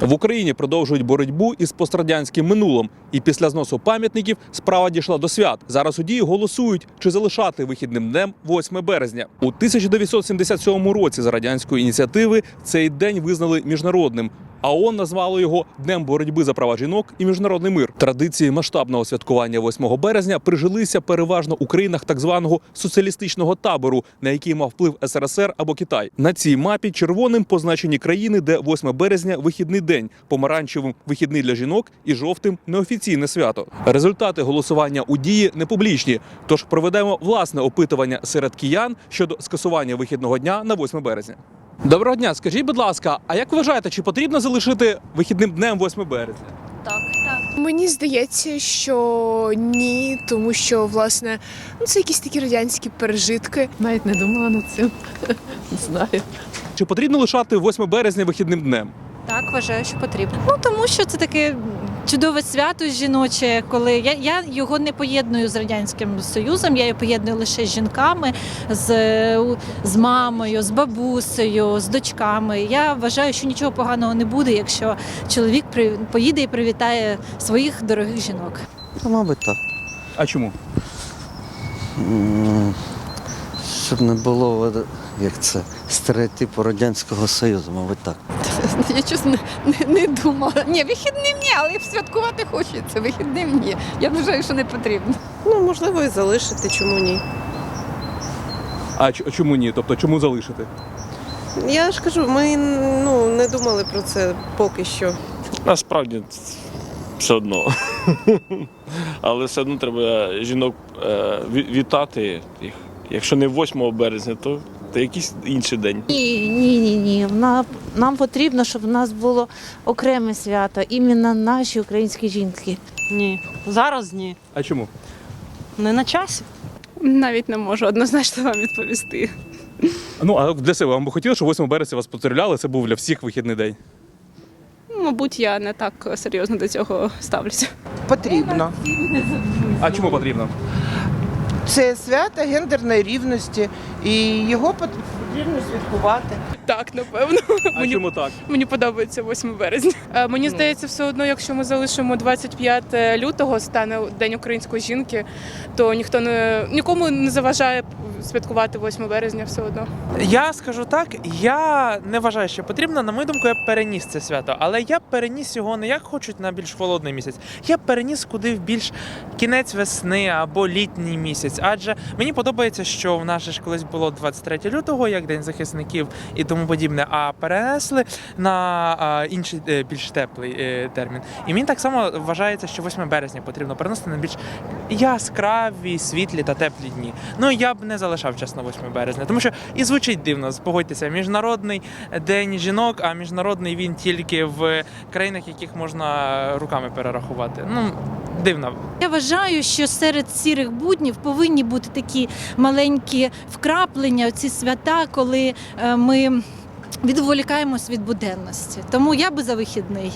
В Україні продовжують боротьбу із пострадянським минулим, і після зносу пам'ятників справа дійшла до свят. Зараз у дії голосують, чи залишати вихідним днем 8 березня. У 1977 році за радянської ініціативи цей день визнали міжнародним. А ООН назвало його Днем боротьби за права жінок і міжнародний мир. Традиції масштабного святкування 8 березня прижилися переважно у країнах так званого соціалістичного табору, на який мав вплив СРСР або Китай. На цій мапі червоним позначені країни, де 8 березня вихідний день, помаранчевим вихідний для жінок і жовтим неофіційне свято. Результати голосування у дії не публічні. Тож проведемо власне опитування серед киян щодо скасування вихідного дня на 8 березня. Доброго дня, скажіть, будь ласка, а як вважаєте, чи потрібно залишити вихідним днем 8 березня? Так, так. Мені здається, що ні, тому що власне ну це якісь такі радянські пережитки. Навіть не думала над цим. Не знаю. Чи потрібно лишати 8 березня вихідним днем? Так, вважаю, що потрібно. Ну тому що це таке чудове свято жіноче, коли я, я його не поєдную з радянським союзом, я його поєдную лише з жінками, з, з мамою, з бабусею, з дочками. Я вважаю, що нічого поганого не буде, якщо чоловік при, поїде і привітає своїх дорогих жінок. Та, мабуть, так. А чому? Щоб не було як це, стереотипу Радянського Союзу, мабуть, так. Я чесно не, не, не думала. Ні, вихідним ні, але святкувати хочеться. Вихідним ні. Я вважаю, що не потрібно. Ну, можливо, і залишити, чому ні. А ч- чому ні? Тобто чому залишити? Я ж кажу, ми ну, не думали про це поки що. Насправді все одно. Але все одно треба жінок е, ві- вітати їх. Якщо не 8 березня, то, то якийсь інший день. Ні, ні, ні, ні. Нам, нам потрібно, щоб в нас було окреме свято, іменно наші українські жінки. Ні, зараз ні. А чому? Не на часі. Навіть не можу однозначно вам відповісти. Ну а для себе вам би хотілося, щоб 8 березня вас поздравляли, це був для всіх вихідний день. Мабуть, я не так серйозно до цього ставлюся. Потрібно. А чому потрібно? Це свято гендерної рівності, і його потрібно святкувати. Так, напевно. А Мені, чому так? мені подобається 8 березня. Е, Мені здається, все одно, якщо ми залишимо 25 лютого, стане День української жінки, то ніхто не нікому не заважає святкувати 8 березня все одно. Я скажу так, я не вважаю, що потрібно. На мою думку, я переніс це свято, але я переніс його не як хочуть на більш холодний місяць. Я переніс куди в більш кінець весни або літній місяць. Адже мені подобається, що в нас ж колись було 23 лютого, як День захисників і тому подібне, а перенесли на інший е, більш теплий е, термін. І мені так само вважається, що 8 березня потрібно переносити на більш яскраві, світлі та теплі дні. Ну я б не залишав чесно 8 березня, тому що і звучить дивно. Погодьтеся, міжнародний день жінок, а міжнародний він тільки в країнах, яких можна руками перерахувати. Ну дивно. Я вважаю, що серед сірих буднів повинні бути такі маленькі вкраплення, ці свята, коли е, ми відволікаємось від буденності. Тому я би за вихідний.